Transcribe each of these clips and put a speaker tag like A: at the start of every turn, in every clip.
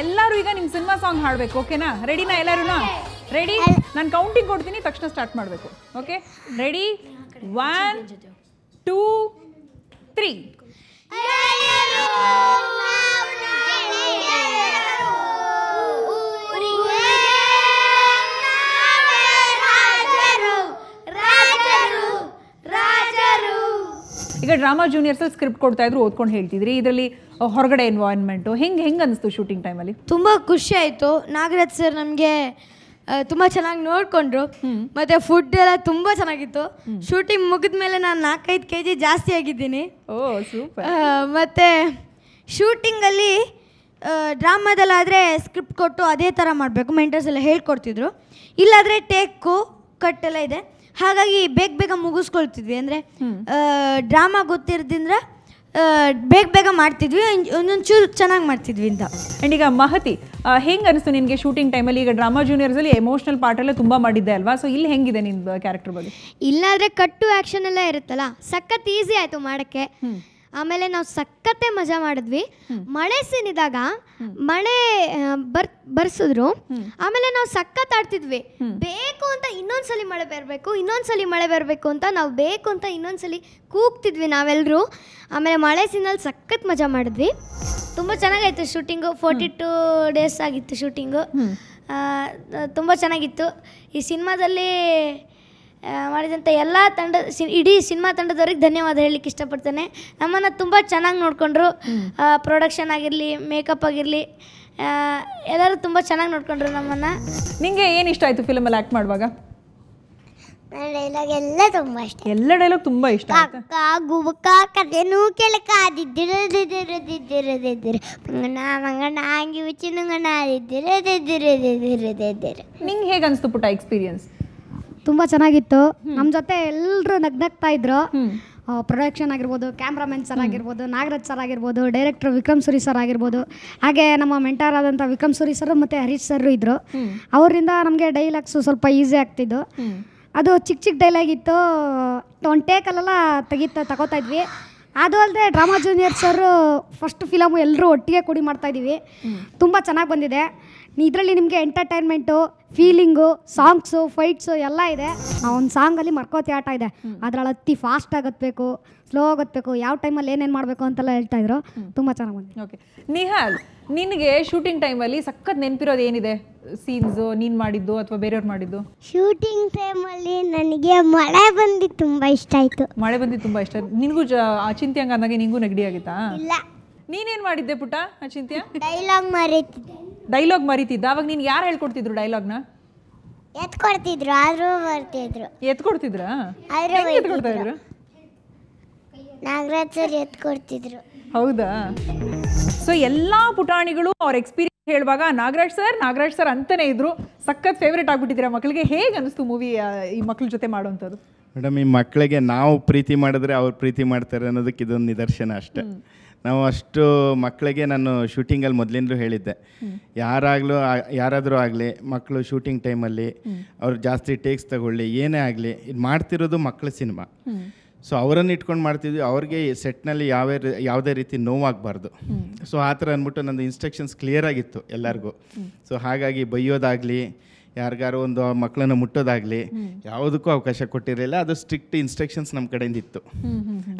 A: ಎಲ್ಲರೂ ಈಗ ನಿಮ್ಮ ಸಿನಿಮಾ ಸಾಂಗ್ ಹಾಡಬೇಕು ಓಕೆನಾ ರೆಡಿನಾ ಎಲ್ಲರೂ ರೆಡಿ ನಾನು ಕೌಂಟಿಂಗ್ ಕೊಡ್ತೀನಿ, ತಕ್ಷಣ ಸ್ಟಾರ್ಟ್ ಮಾಡಬೇಕು okay ready one two three
B: ಗೆಳೆಯರು ನಾವು ಗೆಳೆಯರು ಊರಿಗೆ ನಾವೇ ರಾಜರು ರಾಜರು ರಾಜರು
A: ಈಗ ಡ್ರಾಮಾ ಜೂನಿಯರ್ಸಲ್ಲಿ ಸ್ಕ್ರಿಪ್ಟ್ ಕೊಡ್ತಾ ಇದ್ರು ಓದ್ಕೊಂಡು ಹೇಳ್ತಿದ್ರಿ. ಇದರಲ್ಲಿ ಹೊರಗಡೆ ಎನ್ವೈರ್ನ್ಮೆಂಟು ಹೆಂಗೆ ಹೆಂಗೆ ಅನಿಸ್ತು ಶೂಟಿಂಗ್ ಟೈಮಲ್ಲಿ
C: ತುಂಬ ಖುಷಿ ಆಯಿತು. ನಾಗರಾಜ್ ಸರ್ ನಮಗೆ ತುಂಬ ಚೆನ್ನಾಗಿ ನೋಡಿಕೊಂಡ್ರು. ಮತ್ತು ಫುಡ್ ಎಲ್ಲ ತುಂಬ ಚೆನ್ನಾಗಿತ್ತು. ಶೂಟಿಂಗ್ ಮುಗಿದ ಮೇಲೆ ನಾನು ನಾಲ್ಕೈದು ಕೆ ಜಿ ಜಾಸ್ತಿ ಆಗಿದ್ದೀನಿ.
A: ಓ ಸೂಪರ್
C: ಆ, ಮತ್ತೆ ಶೂಟಿಂಗಲ್ಲಿ ಡ್ರಾಮಾದಲ್ಲಾದರೆ ಸ್ಕ್ರಿಪ್ಟ್ ಕೊಟ್ಟು ಅದೇ ಥರ ಮಾಡಬೇಕು. ಮೆಂಟರ್ಸ್ ಎಲ್ಲ ಹೇಳ್ಕೊಡ್ತಿದ್ರು. ಇಲ್ಲಾದರೆ ಟೇಕು ಕಟ್ ಎಲ್ಲ ಇದೆ. ಹಾಗಾಗಿ ಬೇಗ ಬೇಗ ಮುಗಿಸ್ಕೊಳ್ತಿದ್ವಿ. ಅಂದರೆ ಡ್ರಾಮಾ ಗೊತ್ತಿರೋದ್ರಿಂದ ಬೇಗ ಬೇಗ ಮಾಡ್ತಿದ್ವಿ. ಒಂದೊಂದು ಚೂರು ಚೆನ್ನಾಗಿ ಮಾಡ್ತಿದ್ವಿ ಅಂತ.
A: ಆ್ಯಂಡ್ ಈಗ ಮಹತಿ ಹೆಂಗೆ ಅನಿಸ್ತು ನಿನಗೆ ಶೂಟಿಂಗ್ ಟೈಮಲ್ಲಿ ಈಗ ಡ್ರಾಮಾ ಜೂನಿಯರ್ಸಲ್ಲಿ ಎಮೋಷ್ನಲ್ ಪಾರ್ಟೆಲ್ಲ ತುಂಬ ಮಾಡಿದ್ದೆ ಅಲ್ವಾ? ಸೊ ಇಲ್ಲಿ ಹೆಂಗಿದೆ ನಿನ್ನ ಕ್ಯಾರೆಕ್ಟರ್ ಬಗ್ಗೆ?
D: ಇಲ್ಲಾದರೆ ಕಟ್ಟು ಆ್ಯಕ್ಷನ್ ಎಲ್ಲ ಇರುತ್ತಲ್ಲ? ಸಖತ್ ಈಸಿ ಆಯಿತು ಮಾಡೋಕ್ಕೆ. ಆಮೇಲೆ ನಾವು ಸಕ್ಕತ್ತೆ ಮಜಾ ಮಾಡಿದ್ವಿ. ಮಳೆ ಸೀನ್ ಇದ್ದಾಗ ಮಳೆ ಬರ್ ಬರ್ಸಿದ್ರು. ಆಮೇಲೆ ನಾವು ಸಖತ್ ಆಡ್ತಿದ್ವಿ. ಬೇಕು ಅಂತ ಇನ್ನೊಂದ್ಸಲಿ ಮಳೆ ಬರಬೇಕು ಇನ್ನೊಂದ್ಸಲಿ ಮಳೆ ಬರಬೇಕು ಅಂತ ನಾವು ಬೇಕು ಅಂತ ಇನ್ನೊಂದ್ಸಲಿ ಕೂಗ್ತಿದ್ವಿ ನಾವೆಲ್ಲರೂ ಆಮೇಲೆ ಮಳೆ ಸೀನಲ್ಲಿ ಸಖತ್ ಮಜಾ ಮಾಡಿದ್ವಿ. ತುಂಬ ಚೆನ್ನಾಗಾಯ್ತು ಶೂಟಿಂಗು ಫೋರ್ಟಿ ಟೂ ಡೇಸ್ ಆಗಿತ್ತು ಶೂಟಿಂಗು ತುಂಬ ಚೆನ್ನಾಗಿತ್ತು. ಈ ಸಿನಿಮಾದಲ್ಲಿ ಮಾಡಿದಂಥ ಎಲ್ಲ ತಂಡ ಸಿ ಇಡೀ ಸಿನಿಮಾ ತಂಡದವ್ರಿಗೆ ಧನ್ಯವಾದ ಹೇಳಲಿಕ್ಕೆ ಇಷ್ಟಪಡ್ತೇನೆ. ನಮ್ಮನ್ನು ತುಂಬ ಚೆನ್ನಾಗಿ ನೋಡಿಕೊಂಡ್ರು. ಪ್ರೊಡಕ್ಷನ್ ಆಗಿರಲಿ ಮೇಕಪ್ ಆಗಿರಲಿ ಎಲ್ಲರೂ ತುಂಬ ಚೆನ್ನಾಗಿ ನೋಡಿಕೊಂಡ್ರು ನಮ್ಮನ್ನು.
A: ನಿಮಗೆ ಏನು ಇಷ್ಟ ಆಯಿತು ಫಿಲಮಲ್ಲಿ ಆ್ಯಕ್ಟ್ ಮಾಡುವಾಗ?
D: ಡೈಲಾಗ್ ಎಲ್ಲ ತುಂಬ ಇಷ್ಟ
A: ಎಲ್ಲ ಡೈಲಾಗ್ ತುಂಬ ಇಷ್ಟ
D: ಅಕ್ಕ ಗುಬಕ ಕಥೆನೂ ಕೆಳಕಾದಿದ್ದಿರದಿದ್ದಿರದಿದ್ದಿರದಿದ್ದಿರ ಮಂಗಣ ಮಂಗಣ ಅಂಗಿ ಉಚ್ಚಿ ನುಂಗಣ ದಿದ್ದಿರದಿದ್ದಿರದಿದ್ದಿರದಿದ್ದಿರ
A: ನಿಂಗೆ ಹೇಗೆ ಅನಿಸ್ತು ಪುಟ್ಟ ಎಕ್ಸ್ಪೀರಿಯನ್ಸ್
E: ತುಂಬ ಚೆನ್ನಾಗಿತ್ತು. ನಮ್ಮ ಜೊತೆ ಎಲ್ಲರೂ ನಗ್ನಗ್ತಾ ಇದ್ರು. ಪ್ರೊಡಕ್ಷನ್ ಆಗಿರ್ಬೋದು ಕ್ಯಾಮ್ರಾಮನ್ ಸರ್ ಆಗಿರ್ಬೋದು ನಾಗರಾಜ್ ಸರ್ ಆಗಿರ್ಬೋದು ಡೈರೆಕ್ಟರ್ ವಿಕ್ರಮ್ ಸುರಿ ಸರ್ ಆಗಿರ್ಬೋದು ಹಾಗೆ ನಮ್ಮ ಮೆಂಟರ್ ಆದಂಥ ವಿಕ್ರಮ್ ಸುರಿ ಸರ್ ಮತ್ತು ಹರೀಶ್ ಸರ್ ಇದ್ದರು ಅವರಿಂದ ನಮಗೆ ಡೈಲಾಗ್ಸು ಸ್ವಲ್ಪ ಈಸಿ ಆಗ್ತಿದ್ದು ಅದು ಚಿಕ್ಕ ಚಿಕ್ಕ ಡೈಲಾಗ್ ಇತ್ತು. ಒಂದು ಟೇಕಲ್ಲೆಲ್ಲ ತೆಗಿತಾ ತಗೋತಾ ಇದ್ವಿ. ಅದು ಅಲ್ಲದೆ drama junior sir first film ಎಲ್ಲರೂ ಒಟ್ಟಿಗೆ ಕೂಡಿ ಮಾಡ್ತಾ ಇದ್ದೀವಿ. ತುಂಬ ಚೆನ್ನಾಗಿ ಬಂದಿದೆ. ಇದರಲ್ಲಿ ನಿಮಗೆ ಎಂಟರ್ಟೈನ್ಮೆಂಟು ಫೀಲಿಂಗು ಸಾಂಗ್ಸು ಫೈಟ್ಸು ಎಲ್ಲ ಇದೆ. ಆ ಒಂದು ಸಾಂಗಲ್ಲಿ ಮರ್ಕೋತಿ ಆಟ ಇದೆ. ಅದ್ರಲ್ಲಿ ಅತಿ ಫಾಸ್ಟ್ ಆಗತ್ಬೇಕು ಸ್ಲೋ ಆಗತ್ಬೇಕು ಯಾವ ಟೈಮಲ್ಲಿ ಏನೇನು ಮಾಡಬೇಕು ಅಂತೆಲ್ಲ ಹೇಳ್ತಾ ಇದ್ರು. ತುಂಬ ಚೆನ್ನಾಗಿ ಬಂದಿದೆ.
A: ಓಕೆ ನಿಹಾಲ್ ನಿನಗೆ ಶೂಟಿಂಗ್ ಟೈಮಲ್ಲಿ ಸಖತ್ ನೆನಪಿರೋದು ಏನಿದೆ? ಸೀನ್ಸು ನೀನು ಮಾಡಿದ್ದು ಅಥವಾ ಬೇರೆಯವ್ರು ಮಾಡಿದ್ದು?
D: ಶೂಟಿಂಗ್ ಟೈಮಲ್ಲಿ ನನಗೆ ಮಳೆ ಬಂದು ತುಂಬ ಇಷ್ಟ ಆಯಿತು.
A: ಮಳೆ ಬಂದು ತುಂಬ ಇಷ್ಟ. ನಿನಗೂ ಜ ಅಚಿಂತ್ಯ ಹಂಗೆ ನಿನಗೂ ನಿಂಗೂ ನೆಗಡಿ ಆಗಿತ್ತಾ?
D: ಇಲ್ಲ.
A: ನೀನೇನು ಮಾಡಿದ್ದೆ ಪುಟ್ಟ ಅಚಿಂತ್ಯ
D: ಡೈಲಾಗ್ ಮರೀತಿದ್ದೆ
A: ಡೈಲಾಗ್ ಮರಿತಿದ್ದ? ಅವಾಗ ನೀನು ಯಾರು ಹೇಳ್ಕೊಡ್ತಿದ್ರು ಡೈಲಾಗ್ನ?
D: ಎತ್ಕೊಡ್ತಿದ್ರು ಆದರೂ ಬರ್ತಿದ್ರು
A: ಎತ್ಕೊಡ್ತಿದ್ರಾ?
D: ಆದ್ರೆ
A: ಎತ್ಕೊಡ್ತಾ ಇದ್ರು?
D: ನಾಗರಾಜ್ ಸರ್ ಎತ್ಕೊಡ್ತಿದ್ರು.
A: ಹೌದಾ? ಸೊ ಎಲ್ಲ ಪುಟಾಣಿಗಳು ಅವ್ರ ಎಕ್ಸ್ಪೀರಿಯನ್ಸ್ ಹೇಳುವಾಗ ನಾಗರಾಜ್ ಸರ್ ನಾಗರಾಜ್ ಸರ್ ಅಂತಾನೆ ಇದ್ರು. ಸಖತ್ ಫೇವ್ರೇಟ್ ಆಗ್ಬಿಟ್ಟಿದ್ದೀರಾ ಮಕ್ಕಳಿಗೆ ಹೇಗೆ ಅನಿಸ್ತು ಮೂವಿ ಈ ಮಕ್ಳ ಜೊತೆ ಮಾಡೋವಂಥದ್ದು?
F: ಮೇಡಮ್ ಈ ಮಕ್ಕಳಿಗೆ ನಾವು ಪ್ರೀತಿ ಮಾಡಿದ್ರೆ ಅವ್ರು ಪ್ರೀತಿ ಮಾಡ್ತಾರೆ ಅನ್ನೋದಕ್ಕೆ ಇದೊಂದು ನಿದರ್ಶನ ಅಷ್ಟೇ. ನಾವು ಅಷ್ಟು ಮಕ್ಕಳಿಗೆ ನಾನು ಶೂಟಿಂಗಲ್ಲಿ ಮೊದಲಿಂದಲೂ ಹೇಳಿದ್ದೆ. ಯಾರಾಗಲೂ ಯಾರಾದರೂ ಆಗಲಿ ಮಕ್ಕಳು ಶೂಟಿಂಗ್ ಟೈಮಲ್ಲಿ ಅವ್ರು ಜಾಸ್ತಿ ಟೇಕ್ಸ್ ತಗೊಳ್ಳಿ ಏನೇ ಆಗಲಿ ಇದು ಮಾಡ್ತಿರೋದು ಮಕ್ಕಳ ಸಿನಿಮಾ ಸೊ ಅವರನ್ನು ಇಟ್ಕೊಂಡು ಮಾಡ್ತಿದ್ವಿ. ಅವ್ರಿಗೆ ಸೆಟ್ನಲ್ಲಿ ಯಾವ ಯಾವುದೇ ರೀತಿ ನೋವಾಗಬಾರ್ದು. ಸೊ ಆ ಥರ ಅಂದ್ಬಿಟ್ಟು ನಂದು ಇನ್ಸ್ಟ್ರಕ್ಷನ್ಸ್ ಕ್ಲಿಯರ್ ಆಗಿತ್ತು ಎಲ್ಲರಿಗೂ. ಸೊ ಹಾಗಾಗಿ ಬೈಯೋದಾಗಲಿ ಯಾರಿಗಾರು ಒಂದು ಮಕ್ಕಳನ್ನ ಮುಟ್ಟೋದಾಗಲಿ ಯಾವುದಕ್ಕೂ ಅವಕಾಶ ಕೊಟ್ಟಿರಲಿಲ್ಲ. ಅದು ಸ್ಟ್ರಿಕ್ಟ್ ಇನ್ಸ್ಟ್ರಕ್ಷನ್ಸ್ ನಮ್ಮ ಕಡೆಯಿಂದ ಇತ್ತು.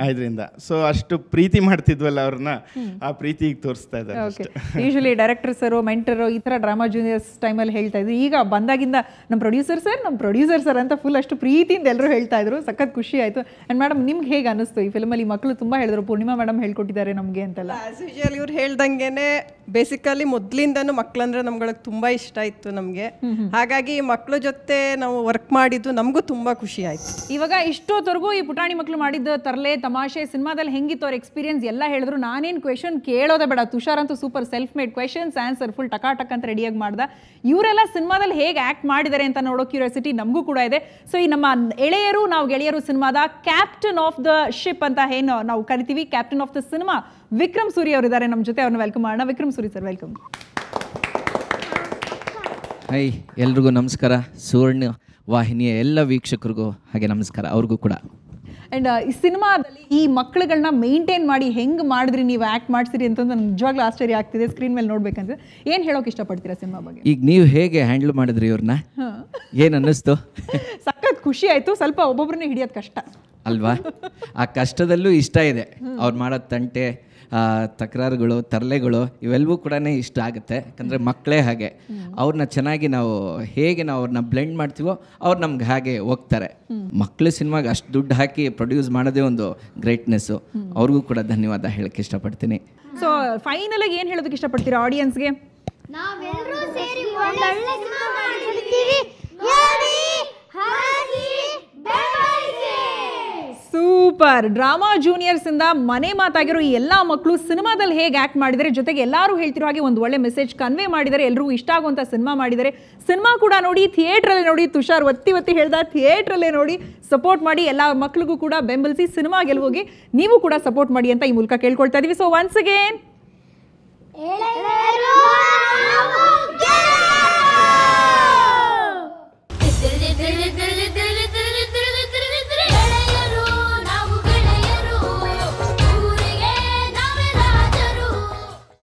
F: ಆದ್ರಿಂದ. ಸೊ ಅಷ್ಟು ಪ್ರೀತಿ ಮಾಡ್ತಿದ್ವಲ್ಲ ಅವ್ರನ್ನ ಆ ಪ್ರೀತಿ ಈಗ ತೋರಿಸ್ತಾ ಇದ್ದಾರೆ
A: okay usually director sir mentor ಈ ಥರ ಡ್ರಾಮಾ ಜೂನಿಯರ್ಸ್ ಟೈಮಲ್ಲಿ ಹೇಳ್ತಾ ಇದ್ರು. ಈಗ ಬಂದಾಗಿಂದ ನಮ್ಮ ಪ್ರೊಡ್ಯೂಸರ್ ಸರ್ ನಮ್ಮ ಪ್ರೊಡ್ಯೂಸರ್ ಸರ್ ಅಂತ ಫುಲ್ ಅಷ್ಟು ಪ್ರೀತಿಯಿಂದ ಎಲ್ಲರೂ ಹೇಳ್ತಾ ಇದ್ರು. ಸಖತ್ ಖುಷಿ ಆಯಿತು. ಆ್ಯಂಡ್ ಮೇಡಮ್ ನಿಮ್ಗೆ ಹೇಗೆ ಅನಿಸ್ತು ಈ ಫಿಲ್ಮಲ್ಲಿ ಮಕ್ಕಳು ತುಂಬ ಹೇಳಿದ್ರು ಪೂರ್ಣಿಮಾ ಮೇಡಮ್ ಹೇಳ್ಕೊಟ್ಟಿದ್ದಾರೆ ನಮಗೆ ಅಂತೆಲ್ಲ.
G: ಆಸ್ ಯೂಶುವಲ್ ಇವ್ರು ಹೇಳ್ದಂಗೆನೆ ಬೇಸಿಕಲಿ ಮೊದಲಿಂದನೂ ಮಕ್ಕಳಂದ್ರೆ ನಮ್ಗಳಿಗೆ ತುಂಬ ಇಷ್ಟ ಇತ್ತು ನಮಗೆ. ಹಾಗಾಗಿ ಮಕ್ಕಳ ಜೊತೆ ನಾವು ವರ್ಕ್ ಮಾಡಿದ್ದು ನಮಗೂ ತುಂಬ ಖುಷಿ ಆಯ್ತು.
A: ಇವಾಗ ಇಷ್ಟೊತ್ತವರೆಗೂ ಈ ಪುಟಾಣಿ ಮಕ್ಕಳು ಮಾಡಿದ್ದ ತರಲೆ ತಮಾಷೆ ಸಿನಿಮಾದಲ್ಲಿ ಹೆಂಗಿತ್ತು ಅವ್ರ ಎಕ್ಸ್ಪೀರಿಯನ್ಸ್ ಎಲ್ಲ ಹೇಳಿದ್ರು. ನಾನೇನು ಕ್ವೆಶನ್ ಕೇಳೋದೇ ಬೇಡ. ತುಷಾರ್ ಅಂತೂ super self made questions answer full ಟಕಾ ಟಕ್ ಅಂತ ರೆಡಿಯಾಗಿ ಮಾಡ್ದ. ಇವರೆಲ್ಲ ಸಿನಿಮಾದಲ್ಲಿ ಹೇಗೆ ಆ್ಯಕ್ಟ್ ಮಾಡಿದ್ದಾರೆ ಅಂತ ನೋಡೋ ಕ್ಯೂರಿಯಾಸಿಟಿ ನಮಗೂ ಕೂಡ ಇದೆ. ಸೊ ಈ ನಮ್ಮ ಎಳೆಯರು ನಾವು ಗೆಳೆಯರು ಸಿನಿಮಾದ ಕ್ಯಾಪ್ಟನ್ ಆಫ್ ದ ಶಿಪ್ ಅಂತ ಏನು ನಾವು ಕರಿತೀವಿ. Captain of the cinema Vikram Suri ಅವರಿದ್ದಾರೆ ನಮ್ಮ ಜೊತೆ ಅವ್ರನ್ನ ವೆಲ್ಕಮ್ ಮಾಡೋಣ. Vikram Suri sir welcome
H: hi ಎಲ್ರಿಗೂ ನಮಸ್ಕಾರ. ಸುವರ್ಣ ವಾಹಿನಿಯ ಎಲ್ಲ ವೀಕ್ಷಕರಿಗೂ ಹಾಗೆ ನಮಸ್ಕಾರ. ಅವ್ರಿಗೂ ಕೂಡ.
A: ಆ್ಯಂಡ್ ಈ ಸಿನಿಮಾದಲ್ಲಿ ಈ ಮಕ್ಕಳುಗಳನ್ನ ಮೇಂಟೈನ್ ಮಾಡಿ ಹೆಂಗೆ ಮಾಡಿದ್ರಿ ನೀವು ಆ್ಯಕ್ಟ್ ಮಾಡಿಸಿರಿ ಅಂತ ನನಗೆ ನಿಜವಾಗ್ಲೂ ಆಶ್ಚರ್ಯ ಆಗ್ತಿದೆ. ಸ್ಕ್ರೀನ್ ಮೇಲೆ ನೋಡ್ಬೇಕಂದ್ರೆ. ಏನು ಹೇಳೋಕೆ ಇಷ್ಟಪಡ್ತೀರಾ ಸಿನಿಮಾ ಬಗ್ಗೆ?
H: ಈಗ ನೀವು ಹೇಗೆ ಹ್ಯಾಂಡಲ್ ಮಾಡಿದ್ರಿ ಇವ್ರನ್ನ? ಏನು ಅನ್ನಿಸ್ತು?
A: ಸಖತ್ ಖುಷಿ ಆಯಿತು. ಸ್ವಲ್ಪ ಒಬ್ಬೊಬ್ಬರನ್ನೇ ಹಿಡಿಯೋದು ಕಷ್ಟ.
H: ಅಲ್ವಾ? ಆ ಕಷ್ಟದಲ್ಲೂ ಇಷ್ಟ ಇದೆ. ಅವ್ರು ಮಾಡೋ ತಂಟೆ ತಕರಾರುಗಳು ತರಲೆಗಳು ಇವೆಲ್ಲವೂ ಕೂಡ ಇಷ್ಟ ಆಗುತ್ತೆ. ಯಾಕಂದರೆ ಮಕ್ಕಳೇ ಹಾಗೆ. ಅವ್ರನ್ನ ಚೆನ್ನಾಗಿ ನಾವು ಹೇಗೆ ನಾವು ಅವ್ರನ್ನ ಬ್ಲೆಂಡ್ ಮಾಡ್ತೀವೋ ಅವ್ರು ನಮ್ಗೆ ಹಾಗೆ ಹೋಗ್ತಾರೆ. ಮಕ್ಕಳು ಸಿನಿಮಾಗೆ ಅಷ್ಟು ದುಡ್ಡು ಹಾಕಿ ಪ್ರೊಡ್ಯೂಸ್ ಮಾಡೋದೇ ಒಂದು ಗ್ರೇಟ್ನೆಸ್ಸು ಅವ್ರಿಗೂ ಕೂಡ ಧನ್ಯವಾದ ಹೇಳಕ್ಕೆ ಇಷ್ಟಪಡ್ತೀನಿ.
A: ಸೊ ಫೈನಲಾಗಿ ಏನು ಹೇಳೋದಕ್ಕೆ ಇಷ್ಟಪಡ್ತೀರಾ ಆಡಿಯನ್ಸ್ಗೆ
B: ನಾವೆಲ್ಲರೂ ಸೇರಿ ಒಳ್ಳೆ ಸಿನಿಮಾ ಮಾಡಿರ್ತೀವಿ ನೋಡಿ ಹಾಗೆ ಬೆಂಬಲಿಸಿ
A: ಸೂಪರ್. ಡ್ರಾಮಾ ಜೂನಿಯರ್ಸ್ ಇಂದ ಮನೆ ಮಾತಾಗಿರೋ ಈ ಎಲ್ಲಾ ಮಕ್ಕಳು ಸಿನಿಮಾದಲ್ಲಿ ಹೇಗೆ ಆಕ್ಟ್ ಮಾಡಿದರೆ ಜೊತೆಗೆ ಎಲ್ಲರೂ ಹೇಳ್ತಿರೋ ಹಾಗೆ ಒಂದು ಒಳ್ಳೆ ಮೆಸೇಜ್ ಕನ್ವೆ ಮಾಡಿದರೆ ಎಲ್ಲರೂ ಇಷ್ಟ ಆಗುವಂಥ ಸಿನಿಮಾ ಮಾಡಿದರೆ ಸಿನಿಮಾ ಕೂಡ ನೋಡಿ, ಥಿಯೇಟ್ರಲ್ಲೇ ನೋಡಿ, ತುಷಾರ್ ಒತ್ತಿ ಒತ್ತಿ ಹೇಳ್ದ, ಥಿಯೇಟ್ರಲ್ಲೇ ನೋಡಿ ಸಪೋರ್ಟ್ ಮಾಡಿ, ಎಲ್ಲ ಮಕ್ಕಳಿಗೂ ಕೂಡ ಬೆಂಬಲಿಸಿ ಸಿನಿಮಾ ಗೆಲುವಿಗೆ ನೀವು ಕೂಡ ಸಪೋರ್ಟ್ ಮಾಡಿ ಅಂತ ಈ ಮೂಲಕ ಕೇಳ್ಕೊಳ್ತಾ ಇದೀವಿ. So once again